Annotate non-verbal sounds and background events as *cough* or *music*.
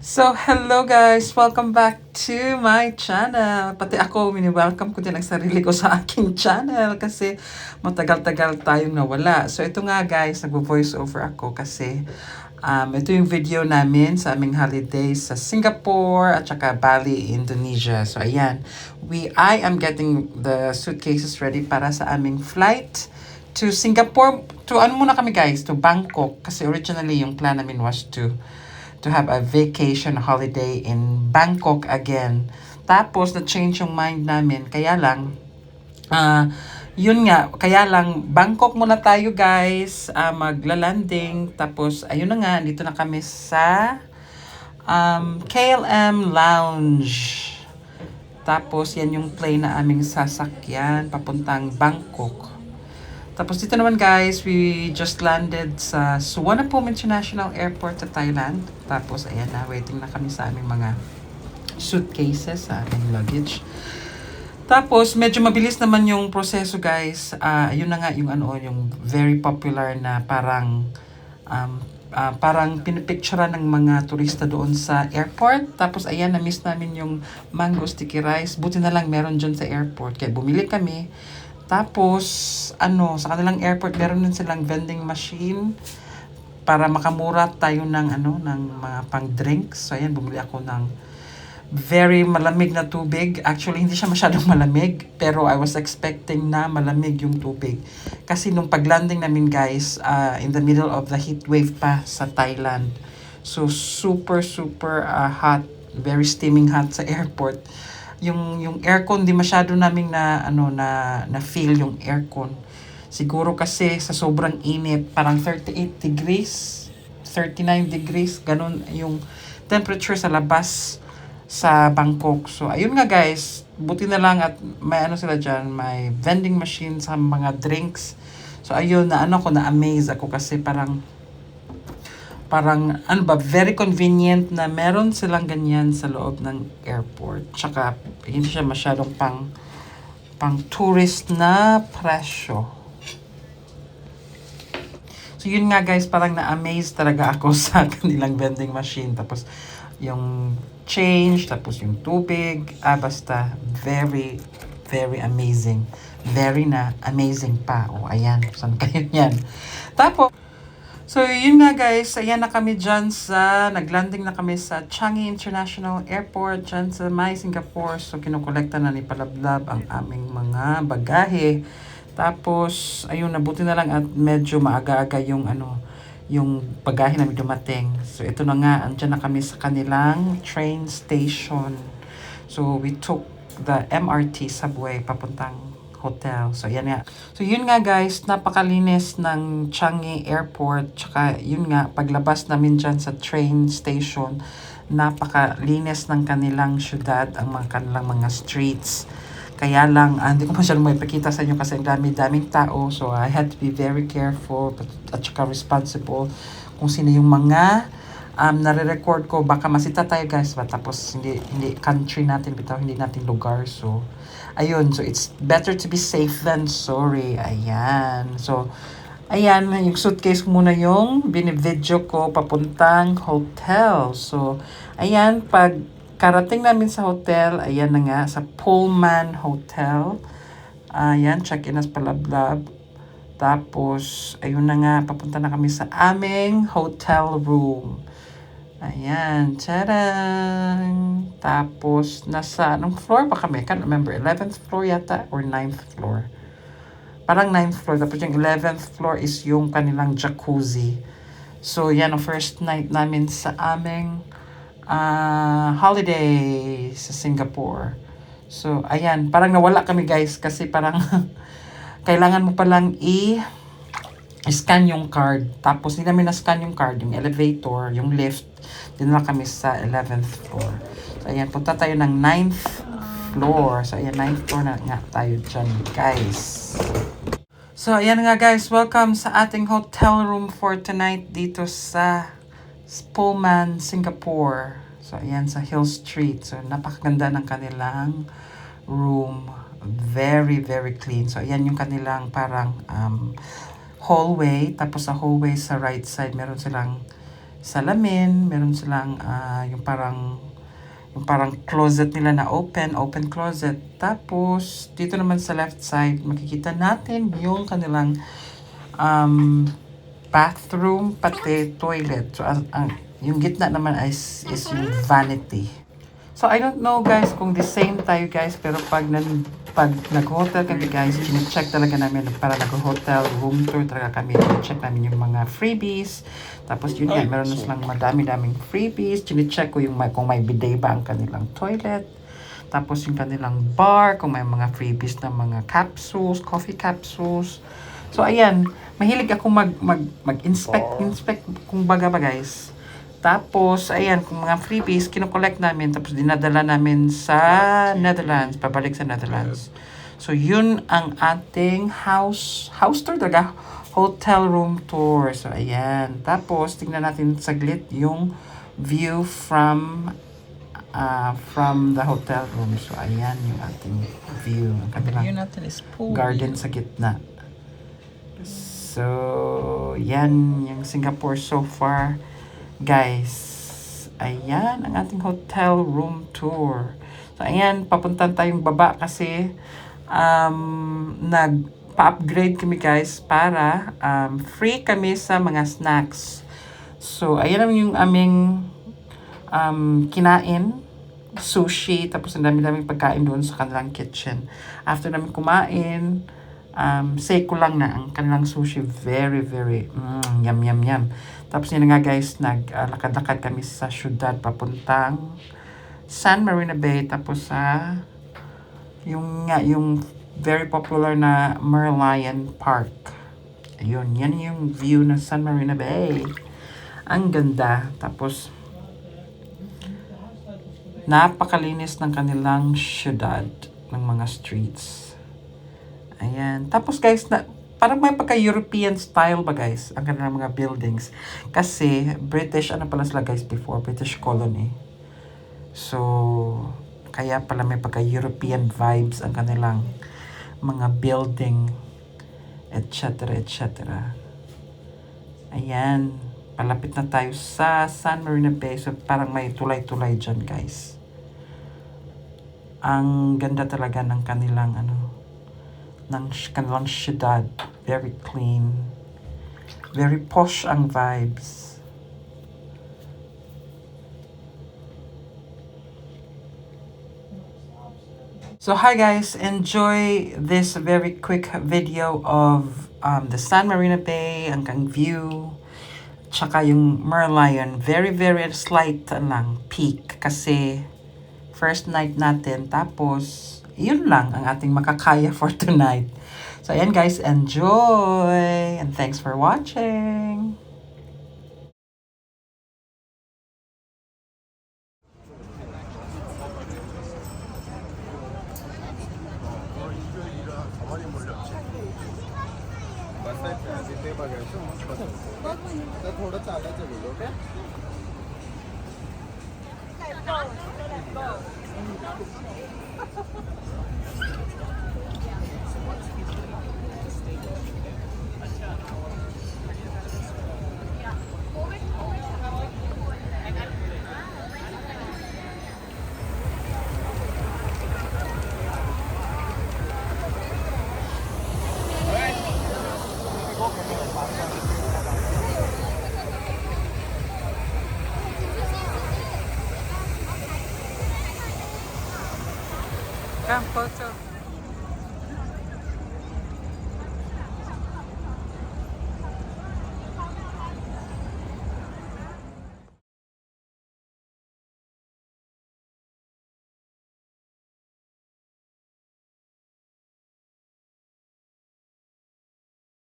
So, hello guys! Welcome back to my channel. Pati ako, mini-welcome ko din ang sarili ko sa aking channel kasi matagal-tagal tayong nawala. So, ito nga guys, nagvo-voice over ako kasi um, ito yung video namin sa aming holidays sa Singapore at saka Bali, Indonesia. So, ayan. We, I am getting the suitcases ready para sa aming flight to Singapore. To ano muna kami guys? To Bangkok. Kasi originally yung plan namin was to to have a vacation holiday in Bangkok again. Tapos, na-change yung mind namin. Kaya lang, ah, yun nga, kaya lang, Bangkok muna tayo guys, uh, magla-landing. Tapos, ayun na nga, dito na kami sa um, KLM Lounge. Tapos, yan yung plane na aming sasakyan, papuntang Bangkok. Tapos dito naman guys, we just landed sa Suvarnabhumi International Airport sa Thailand. Tapos ayan na, waiting na kami sa aming mga suitcases, sa aming luggage. Tapos medyo mabilis naman yung proseso guys. Ah, ayun na nga yung ano, yung very popular na parang um, ah, parang pinipicturean ng mga turista doon sa airport. Tapos ayan, na-miss namin yung mango sticky rice. Buti na lang meron dyan sa airport. Kaya bumili kami. Tapos, ano, sa kanilang airport, meron din silang vending machine para makamura tayo ng, ano, ng mga pang-drinks. So, ayan, bumili ako ng very malamig na tubig. Actually, hindi siya masyadong malamig, pero I was expecting na malamig yung tubig. Kasi nung paglanding namin, guys, uh, in the middle of the heat wave pa sa Thailand. So, super, super uh, hot, very steaming hot sa *laughs* airport yung yung aircon di masyado naming na ano na na feel yung aircon. Siguro kasi sa sobrang init, parang 38 degrees, 39 degrees, ganun yung temperature sa labas sa Bangkok. So ayun nga guys, buti na lang at may ano sila diyan, may vending machine sa mga drinks. So ayun na ano ko na amaze ako kasi parang parang ano ba, very convenient na meron silang ganyan sa loob ng airport. Tsaka hindi siya masyadong pang pang tourist na presyo. So yun nga guys, parang na-amaze talaga ako *laughs* sa kanilang vending machine. Tapos yung change, tapos yung tubig. Ah, basta very, very amazing. Very na amazing pa. O, ayan. Saan kayo yan? Tapos, So, yun nga guys, ayan na kami dyan sa, naglanding na kami sa Changi International Airport dyan sa May, Singapore. So, kinukolekta na ni Palablab ang aming mga bagahe. Tapos, ayun, nabuti na lang at medyo maaga-aga yung ano, yung bagahe namin dumating. So, ito na nga, andyan na kami sa kanilang train station. So, we took the MRT subway papuntang hotel. So, yan nga. So, yun nga guys, napakalinis ng Changi Airport. Tsaka, yun nga, paglabas namin dyan sa train station, napakalinis ng kanilang syudad, ang mga kanilang mga streets. Kaya lang, uh, hindi ko masyadong may pakita sa inyo kasi ang dami-daming tao. So, I had to be very careful at saka responsible kung sino yung mga um, nare-record ko. Baka masita tayo guys. Ba? Tapos, hindi, hindi country natin, bitaw, hindi natin lugar. So, Ayun, so it's better to be safe than sorry. Ayan. So, ayan, yung suitcase muna yung binivideo ko papuntang hotel. So, ayan, pag karating namin sa hotel, ayan na nga, sa Pullman Hotel. Ayan, check-in as palablab. Tapos, ayun na nga, papunta na kami sa aming hotel room. Ayan, tadang! Tapos, nasa, anong floor pa kami? Can't remember, 11th floor yata or 9th floor. Parang 9th floor. Tapos yung 11th floor is yung kanilang jacuzzi. So, yan ang first night namin sa aming uh, holiday sa Singapore. So, ayan, parang nawala kami guys kasi parang *laughs* kailangan mo palang i- scan yung card. Tapos, hindi namin na-scan yung card, yung elevator, yung lift. Dito na kami sa 11th floor. So, ayan, punta tayo ng 9th floor. So, ayan, 9th floor na nga tayo dyan, guys. So, ayan nga guys, welcome sa ating hotel room for tonight dito sa Pullman, Singapore. So, ayan sa Hill Street. So, napakaganda ng kanilang room. Very, very clean. So, ayan yung kanilang parang um, hallway. Tapos sa hallway sa right side, meron silang salamin, meron silang ah, yung parang yung parang closet nila na open, open closet. Tapos, dito naman sa left side, makikita natin yung kanilang um, bathroom, pati toilet. So, ang, ang, yung gitna naman is, is yung vanity. So, I don't know guys kung the same tayo guys, pero pag, nan, pag nag-hotel kami guys, check talaga namin para nag-hotel room tour talaga kami. check namin yung mga freebies. Tapos yun nga, meron na silang madami-daming freebies. check ko yung may, kung may bidet ba ang kanilang toilet. Tapos yung kanilang bar, kung may mga freebies na mga capsules, coffee capsules. So ayan, mahilig ako mag, mag, mag-inspect, inspect kung baga ba guys. Tapos, ayan, kung mga freebies, kinokollect namin, tapos dinadala namin sa Netherlands, pabalik sa Netherlands. So, yun ang ating house, house tour talaga, hotel room tour. So, ayan. Tapos, tingnan natin saglit yung view from uh, from the hotel room. So, ayan yung ating view. Ang kabilang View natin is pool. garden sa gitna. So, yan yung Singapore so far. Guys, ayan ang ating hotel room tour. So, ayan, papuntan tayong baba kasi um, nag-upgrade kami guys para um, free kami sa mga snacks. So, ayan ang yung aming um, kinain sushi, tapos ang dami-daming pagkain doon sa kanilang kitchen. After namin kumain, um, say ko lang na ang kanilang sushi very, very mm, yum, yum, yum. Tapos yun nga guys, naglakad-lakad kami sa syudad papuntang San Marina Bay, tapos sa yung nga, yung very popular na Merlion Park. Ayun, yan yung view ng San Marina Bay. Ang ganda. Tapos, napakalinis ng kanilang syudad ng mga streets. Ayan. Tapos guys, na, parang may pagka-European style ba guys, ang kanilang mga buildings. Kasi, British, ano pala sila guys before, British colony. So, kaya pala may pagka-European vibes ang kanilang mga building, etc. etc. Ayan. Palapit na tayo sa San Marina Bay. So, parang may tulay-tulay dyan, guys. Ang ganda talaga ng kanilang, ano, ng kanilang syudad. Very clean. Very posh ang vibes. So hi guys, enjoy this very quick video of um, the San Marina Bay, hanggang view, tsaka yung Merlion. Very, very slight lang, peak. Kasi first night natin, tapos yun lang ang ating makakaya *laughs* for tonight. So, ayan guys, enjoy! And thanks for watching! Basta, hindi. ранку.